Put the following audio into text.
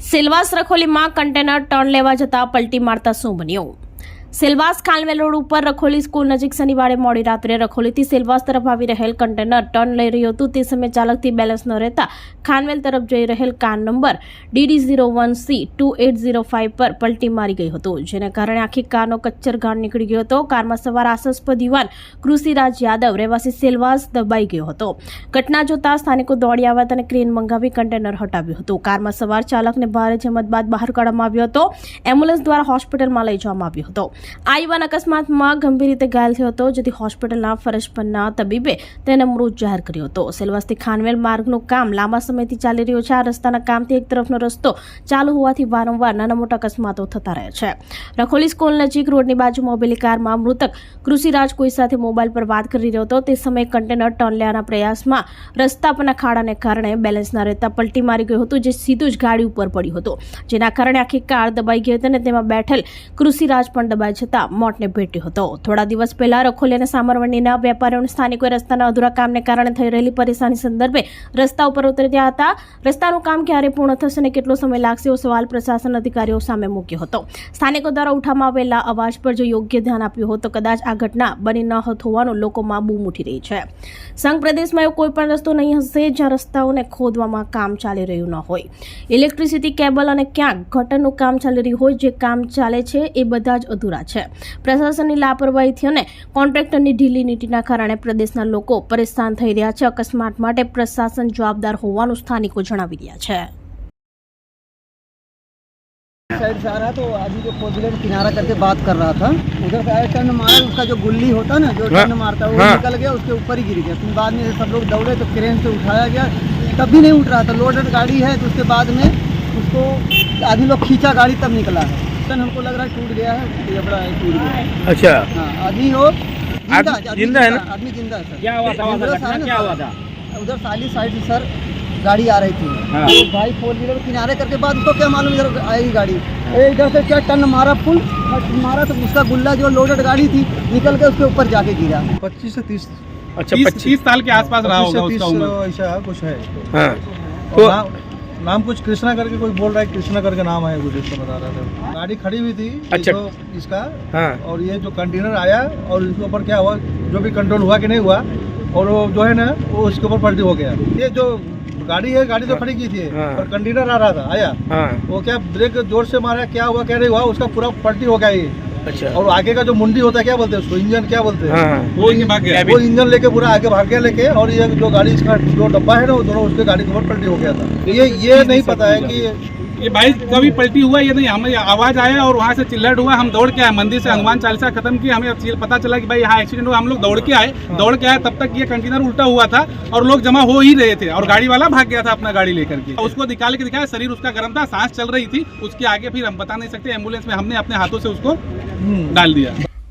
Silvassa રખોલીમાં container turn લેવા જતા પલટી મારતા શું બન્યું સેલવાસ ખાનવેલ રોડ ઉપર રખોલી સ્કૂલ નજીક શનિવારે મોડી રાત્રે રખોલીથી સેલવાસ તરફ આવી રહેલ કન્ટેનર ટર્ન લઈ રહ્યું હતું. તે સમયે ચાલકથી બેલેન્સ ન રહેતા ખાનવેલ તરફ જઈ રહેલ car number DD zero one C two eight zero five પર પલટી મારી ગઈ હતું, જેને કારણે આખી કારનો કચ્છર ગાળ નીકળી ગયો હતો. કારમાં સવાર આશાસ્પદ યુવાન કૃષિરાજ યાદવ રહેવાસી સેલવાસ દબાઈ ગયો હતો. ઘટના જોતા સ્થાનિકો દોડી આવ્યા અને ક્રેન મંગાવી કન્ટેનર હટાવ્યું હતું. કારમાં સવાર ચાલકને ભારે જમત બાદ બહાર કાઢવામાં આવ્યો હતો. એમ્બ્યુલન્સ દ્વારા હોસ્પિટલમાં લઈ જવામાં આવ્યો હતો. આ યુવાન અકસ્માતમાં ગંભીર રીતે ઘાયલ થયો હતો, જેથી હોસ્પિટલના ફરજ પરના તબીબે તેને મૃત જાહેર કર્યો હતો. સેલવાસથી ખાનવેલ માર્ગનું કામ લાંબા સમયથી ચાલી રહ્યું છે. આ રસ્તાના કામથી એક તરફનો રસ્તો ચાલુ હોવાથી વારંવાર નાના મોટા અકસ્માતો થતા રહે છે. રખોલી સ્કૂલ નજીક રોડની બાજુમાં ઉભેલી કારમાં મૃતક કૃષિરાજ કોઈ સાથે મોબાઈલ પર વાત કરી રહ્યો હતો. તે સમયે કન્ટેનર ટર્ન લેવાના પ્રયાસમાં રસ્તા પરના ખાડાને કારણે બેલેન્સના રહેતા પલટી મારી ગયું હતું, જે સીધું જ ગાડી ઉપર પડ્યું હતું. જેના કારણે આખી કાર દબાઈ ગઈ હતી અને તેમાં બેઠેલ કૃષિરાજ પણ દબાઈ જતા મોતને ભેટ્યો હતો. થોડા દિવસ પહેલા રખોલી અને સામરવણીના વેપારીઓને સ્થાનિકોએ રસ્તાના અધૂરા કામને કારણે થઈ રહેલી પરેશાની સંદર્ભે રસ્તા ઉપર ઉતર્યા હતા. રસ્તાનું કામ ક્યારે પૂર્ણ થશે અને કેટલો સમય લાગશે, એવો સવાલ પ્રશાસન અધિકારીઓ સામે મૂક્યો હતો. સ્થાનિકો દ્વારા ઉઠાવવામાં આવેલા અવાજ પર જો યોગ્ય ધ્યાન આપ્યું હોત તો કદાચ આ ઘટના બની ન હોવાનું લોકોમાં બૂમ ઉઠી રહી છે. સંઘ પ્રદેશમાં એવો કોઈ પણ રસ્તો નહીં હશે જ્યાં રસ્તાઓને ખોદવામાં કામ ચાલી રહ્યું ન હોય. ઇલેક્ટ્રિસિટી, કેબલ અને ક્યાંક ગટરનું કામ ચાલી રહ્યું હોય, જે કામ ચાલે છે એ બધા જ અધૂરા છે પ્રશાસનની લાપરવાહીથી અને કોન્ટ્રાક્ટરની ઢીલી નીતિના કારણે પ્રદેશના લોકો પરેશાન થઈ રહ્યા છે અકસ્માત માટે પ્રશાસન જવાબદાર હોવાનું સ્થાનિકો જણાવી રહ્યા છે साइड से आ रहा तो आदमी जो फोर व्हीलर किनारा करके बात कर रहा था उधर से आया टर्न मारा उसका जो गुल्ली होता है ना जो टर्न मारता है वो हाँ। निकल गया उसके ऊपर ही गिर गया फिर बाद में सब लोग दौड़े तो क्रेन से उठाया गया तब भी नहीं उठ रहा था लोडेड गाड़ी है तो उसके बाद में उसको आदमी लोग खींचा गाड़ी तब निकला है टर्न हमको लग रहा है टूट गया है ये बड़ा टूट गया अच्छा। हाँ आदमी हो ज़िंदा है ना? आदमी ज़िंदा है सर। क्या हुआ था क्या हुआ था उधर साली साइड से सर गाड़ी आ रही थी। हाँ। तो भाई फोर व्हीलर किनारे करके बाद उसको क्या मालूम इधर आएगी गाड़ी? इधर से क्या टन मारा फुल मारा तो उसका गुल्ला जो लोडेड गाड़ी थी निकल के उसके ऊपर जाके गिरा। पच्चीस से तीस। अच्छा पच्चीस। साल के आसपास रहा होगा उसका उम्र। ऐसा कुछ है। हाँ। तो नाम, कुछ कृष्णा करके कोई बोल रहा है कृष्णा करके नाम है कुछ इसका बता रहा था। गाड़ी खड़ी हुई थी अच्छा। जो इसका हाँ। और ये जो कंटेनर आया और इसके ऊपर क्या हुआ जो भी कंट्रोल हुआ कि नहीं हुआ और वो जो है ना वो इसके ऊपर पलटी हो गया। ये जो गाड़ी है गाड़ी तो खड़ी की थी हाँ। और कंटेनर आ रहा था आया। हाँ। वो क्या ब्रेक ज़ोर से मारा क्या हुआ क्या नहीं हुआ उसका पूरा पलटी हो गया ये। अच्छा। और आगे का जो मुंडी होता है क्या बोलते हैं उसको? इंजन क्या बोलते हैं? हाँ। वो भाग गया। वो इंजन लेके पूरा आगे भाग गया लेके और ये जो गाड़ी इसका जो डब्बा है ना वो दोनों उसके गाड़ी के ऊपर पलटी हो गया था। ये ये नहीं पता है कि ये बाइक कभी पलटी हुआ ये नहीं, हमें आवाज़ आया और वहाँ से चिल्लट हुआ, हम दौड़ के आए, मंदिर से हनुमान चालीसा खत्म की हमें पता चला कि भाई यहाँ एक्सीडेंट हुआ, हम लोग दौड़ के आए, दौड़ के आए, तब तक ये कंटेनर उल्टा हुआ था और लोग जमा हो ही रहे थे और गाड़ी वाला भाग गया था अपना गाड़ी लेकर के। उसको निकाल के दिखाया, शरीर उसका गर्म था, सांस चल रही थी, उसके आगे फिर हम बता नहीं सकते एंबुलेंस में हमने अपने हाथों से उसको डाल दिया।